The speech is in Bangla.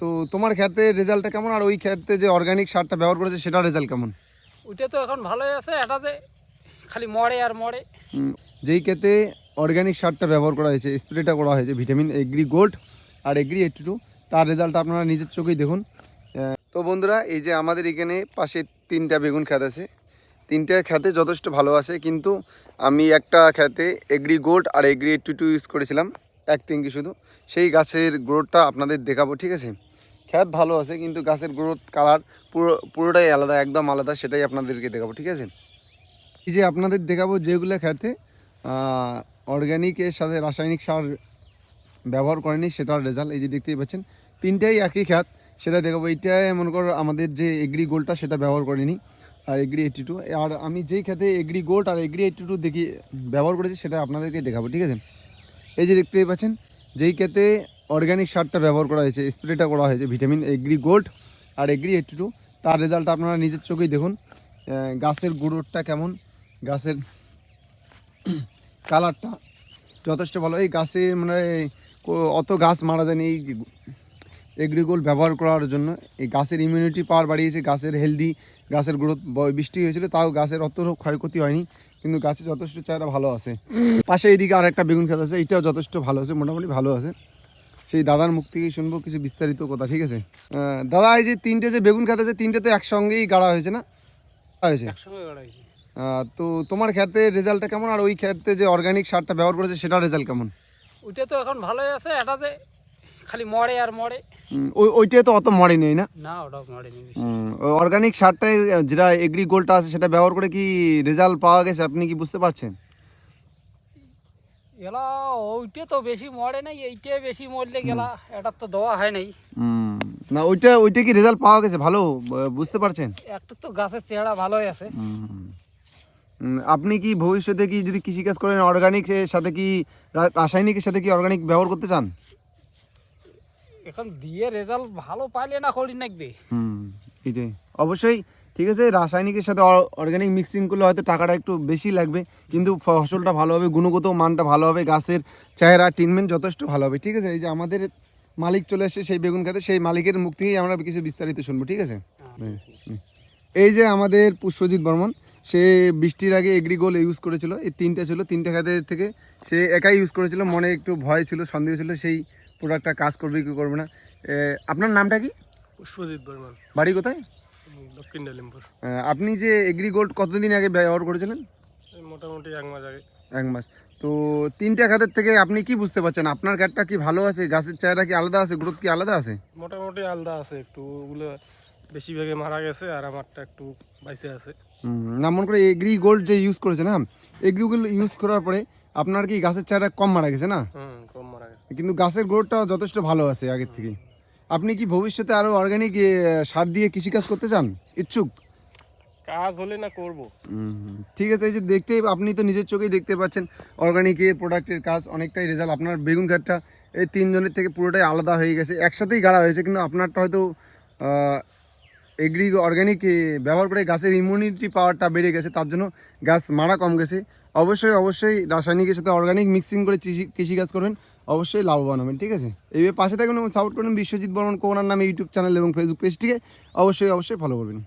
তো তোমার ক্ষেতে রেজাল্টটা কেমন? আর ওই ক্ষেতে যে অর্গানিক সারটা ব্যবহার করেছে সেটার রেজাল্ট কেমন? ওইটা তো এখন ভালোই আছে এটা যে খালি মরে আর মরে। যেই ক্ষেতে অর্গানিক সারটা ব্যবহার করা হয়েছে স্প্রেটা করা হয়েছে ভিটামিন এগ্রি গোল্ড আর এগ্রি এইটটি টু তার রেজাল্ট আপনারা নিজের চোখেই দেখুন। তো বন্ধুরা এই যে আমাদের এখানে পাশে তিনটা বেগুন ক্ষেত আছে। তিনটা খেতে যথেষ্ট ভালো আছে কিন্তু আমি একটা খেতে এগ্রি গোল্ড আর এগ্রি এইটটি টু ইউজ করেছিলাম এক ট্যাঙ্কি শুধু। সেই গাছের গ্রোথটা আপনাদের দেখাবো ঠিক আছে? খ্যাত ভালো আছে, কিন্তু গাছের গ্রোথ কালার পুরো পুরোটাই আলাদা, একদম আলাদা, সেটাই আপনাদেরকে দেখাবো, ঠিক আছে? এই যে আপনাদের দেখাবো যেগুলো খেতে অর্গ্যানিকের সাথে রাসায়নিক সার ব্যবহার করেনি, সেটার রেজাল্ট এই যে দেখতেই পাচ্ছেন, তিনটাই একই খ্যাত সেটা দেখাবো। এইটাই মনে করো আমাদের যে এগ্রি গোল্ডটা সেটা ব্যবহার করেনি, আর এগ্রি এইটটি টু আর আমি যেই খেতে এগ্রি গোল্ড আর এগ্রি এইটটি টু দেখি, ব্যবহার করেছি, সেটা আপনাদেরকে দেখাবো, ঠিক আছে? এই যে দেখতেই পাচ্ছেন, যেই খেতে অর্গ্যানিক সারটা ব্যবহার করা হয়েছে স্প্রেটা করা হয়েছে ভিটামিন এগ্রি গোল্ড আর এগ্রি এইটটি টু তার রেজাল্ট আপনারা নিজের চোখেই দেখুন গাছের গুঁড়োটা কেমন, গাছের কালারটা যথেষ্ট ভালো। এই গাছে মানে অত গাছ মারা যায়নি এই এগ্রিগোল ব্যবহার করার জন্য। এই গাছের ইমিউনিটি পাওয়ার বাড়িয়েছে, গাছের হেলদি গাছের গ্রোথ বৃষ্টি হয়েছিল, তাও গাছের অত ক্ষয়ক্ষতি হয়নি, কিন্তু গাছের যথেষ্ট চারা ভালো আছে। পাশে এইদিকে আর একটা বেগুন খেত আছে এটাও যথেষ্ট ভালো আছে, মোটামুটি ভালো আছে। সেই দাদার মুখ থেকেই শুনব কিছু বিস্তারিত কথা ঠিক আছে? দাদা এই যে তিনটে যে বেগুন খেত আছে তিনটে তো একসঙ্গেই গাড়া হয়েছে না? হয়েছে? তো তোমার ক্ষেতে রেজাল্টটা কেমন? আর ওই ক্ষেতে যে অর্গানিক সারটা ব্যবহার করেছে সেটার রেজাল্ট কেমন? ওইটা তো এখন ভালোই আছে এটা যে খালি মরে আর মরে। ওই ওইটাই তো অত মরে নেই না? ওটা। অর্গানিক সারটাই যেটা এগ্রি গোল্ডটা আছে সেটা ব্যবহার করে কি রেজাল্ট পাওয়া গেছে? আপনি কি বুঝতে পারছেন? এলা ওইটা তো বেশি মরে নাই এইটাই বেশি মরলে গেলা এটা তো দেওয়া হয় নাই। না ওইটা ওইটা কি রেজাল্ট পাওয়া গেছে? ভালো বুঝতে পারছেন? একটু তো গাছের চেহারা ভালোই আছে। আপনি কি ভবিষ্যতে কি যদি কৃষিকাজ করেন অর্গানিক সাথে কি রাসায়নিকের সাথে কি অর্গানিক ব্যবহার করতে চান? এখন দিয়ে রেজাল্ট ভালো পাইলে না করি নাকবে হুম এটাই অবশ্যই ঠিক আছে? রাসায়নিকের সাথে অর্গানিক মিক্সিং করলে হয়তো টাকাটা একটু বেশি লাগবে কিন্তু ফসলটা ভালো হবে গুণগত মানটা ভালো হবে গাছের চেহারা ট্রিটমেন্ট যথেষ্ট ভালো হবে ঠিক আছে? এই যে আমাদের মালিক চলে এসেছে সেই বেগুন খাতে সেই মালিকের মুখ থেকেই আমরা কিছু বিস্তারিত শুনব ঠিক আছে? হুম, হুম। এই যে আমাদের পুষ্পজিৎ বর্মন সে বৃষ্টির আগে এগ্রিগোল ইউজ করেছিল এই তিনটে ছিল তিনটে খাতের থেকে সে একাই ইউজ করেছিল মনে একটু ভয় ছিল সন্দেহ ছিল সেই প্রোডাক্টটা কাজ করবে কি করবে না। আপনার নামটা কি? পুষ্পজিৎ বর্মন। বাড়ি কোথায়? দক্ষিণ ডালিমপুর আপনি যে এগ্রি গোল্ড কতদিন আগে ব্যবহার করেছিলেন? মোটামুটি এক মাস আগে। এক মাস। তো তিনটা খাতের থেকে আপনি কি বুঝতে পারছেন? আপনার গাছটা কি ভালো আছে? গাছের চেহারা কি আলাদা আছে? গ্রোথ কি আলাদা আছে? মোটামুটি আলাদা আছে একটু। ওগুলো বেশিরভাগে মারা গেছে আর আমারটা একটু বাইসে আছে। না মনে করে এগ্রি গোল্ড যে ইউজ করেছে না? এগ্রি গোল্ড ইউজ করার পরে আপনার কি গাছের চেহারা কম মারা গেছে না? হুম কম মারা গেছে। কিন্তু গাছের গ্রোথটা যথেষ্ট ভালো আছে আগের থেকে। আপনি কি ভবিষ্যতে আরও অর্গানিক সার দিয়ে কৃষিকাজ করতে চান? ইচ্ছুক? কাজ হলে না করব। ঠিক আছে এই যে দেখতে আপনি তো নিজের চোখেই দেখতে পাচ্ছেন অর্গানিকের প্রোডাক্টের কাজ অনেকটাই রেজাল্ট আপনার বেগুন ঘাটটা এই তিনজনের থেকে পুরোটাই আলাদা হয়ে গেছে। একসাথেই গাড়া হয়েছে কিন্তু আপনারটা হয়তো এগ্রি অর্গানিক ব্যবহার করে গাছের ইমিউনিটি পাওয়ারটা বেড়ে গেছে তার জন্য গাছ মারা কম গেছে। অবশ্যই অবশ্যই রাসায়নিকের সাথে অর্গানিক মিক্সিং করে কৃষি কৃষিকাজ করবেন। অবশ্যই লাভবান হবেন, ঠিক আছে? এইভাবে পাশে থাকবেন এবং সাপোর্ট করবেন বিশ্বজিৎ বর্মন কোনার নামে ইউটিউব চ্যানেল এবং ফেসবুক পেজটিকে অবশ্যই অবশ্যই ফলো করবেন।